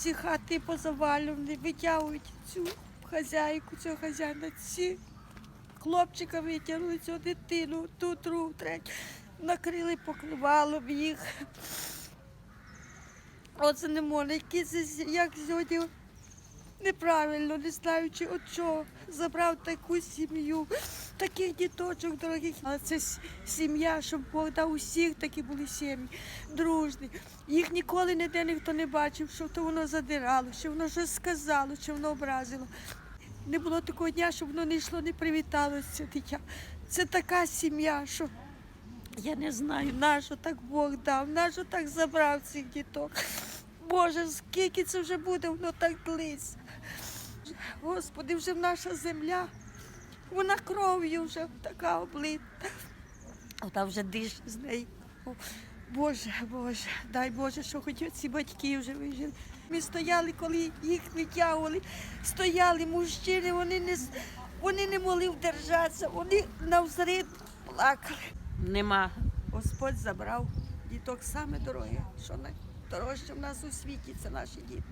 ці хати позавалювані, витягують цю хазяйку, цього хазяїна, ці хлопчика витягнули цю дитину, ту, другу, третю, накрили покривалом їх. Оце не можна, як сьогодні неправильно, не знаючи от чого, забрав таку сім'ю, таких діточок дорогих. Але це сім'я, щоб Бог дав усіх такі були сім'ї, дружні. Їх ніколи ніде ніхто не бачив, що то воно задирало, що воно щось сказало, що воно образило. Не було такого дня, щоб воно не йшло, не привіталося дитя. Це така сім'я, що я не знаю, нащо так Бог дав, нащо так забрав цих діток. Боже, скільки це вже буде, воно так длиться. Господи, вже наша земля, вона кров'ю вже така облита. Ота вже диш з неї. О, Боже, Боже, дай Боже, що хоч ці батьки вже вижили. Ми стояли, коли їх витягували, стояли мужчини, вони не, вони не могли вдержатися, вони навзрід плакали. Нема. Господь забрав діток саме дороге, що найдорожче в нас у світі це наші діти.